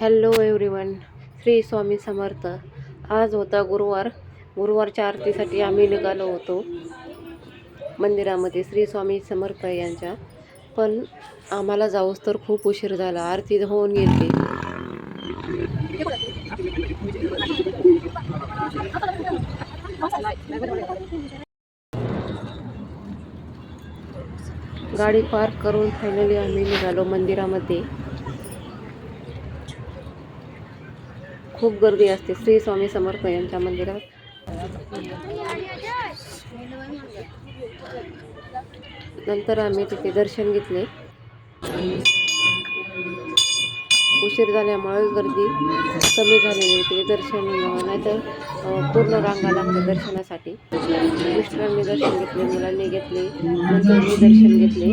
Hello everyone Shri Swami Samarth. आज होता गुरुवार. गुरुवारच्या आरतीसाठी आम्ही निघालो होतो मंदिरामध्ये श्री स्वामी समर्थ यांच्या. पण आम्हाला जाऊस तर खूप उशीर झाला आरती होऊन गेली. गाडी पार्क करून फायनली आम्ही निघालो मंदिरामध्ये. खूप गर्दी असते. श्री स्वामी समर्थ यांच्या मंदिरात. नंतर आम्ही तिथे दर्शन घेतले. उशीर झाल्यामुळे गर्दी कमी झालेली होती. दर्शन नाहीतर पूर्ण रांगा लागते दर्शनासाठी. मिस्टरांनी दर्शन घेतले मुलांनी घेतले नंतर मी दर्शन घेतले.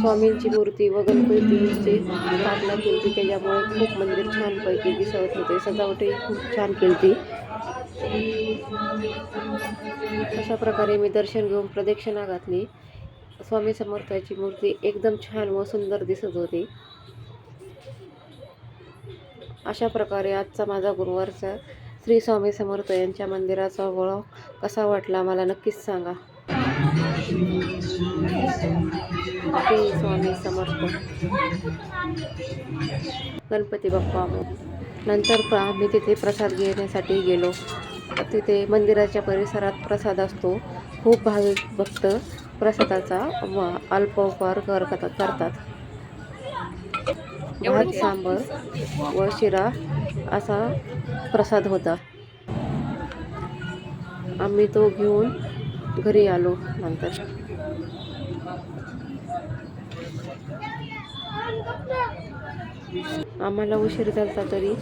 स्वामींची मूर्ती व गणपतीची स्थापना केली होती त्याच्यामुळे खूप मंदिर छानपैकी दिसत होते. सजावटही खूप छान केली अशा प्रकारे मी दर्शन घेऊन प्रदक्षिणा घातली. स्वामी समर्थाची मूर्ती एकदम छान व सुंदर दिसत होती. अशा प्रकारे आजचा माझा गुरुवारचा श्री स्वामी समर्थ यांच्या मंदिराचा वळ कसा वाटला मला नक्कीच सांगा. श्री स्वामी समर्थ गणपती बाप्पा. नंतर प्र- आम्ही तिथे प्रसाद घेण्यासाठी गेलो. तिथे मंदिराच्या परिसरात प्रसाद असतो. खूप भाविक भक्त प्रसादाचा अल्पोपहार कर करतात भात सांबर व शिरा असा प्रसाद होता. आम्ही तो घेऊन घरी आलो नंतर. आम्हाला उशीर झाला तरी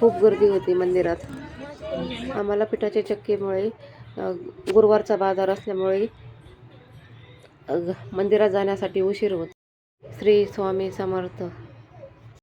खूप गर्दी होती मंदिरात. आम्हाला पिठाच्या चक्कीमुळे गुरुवारचा बाजार असल्यामुळे मंदिरात जाण्यासाठी उशीर होत. श्री स्वामी समर्थ.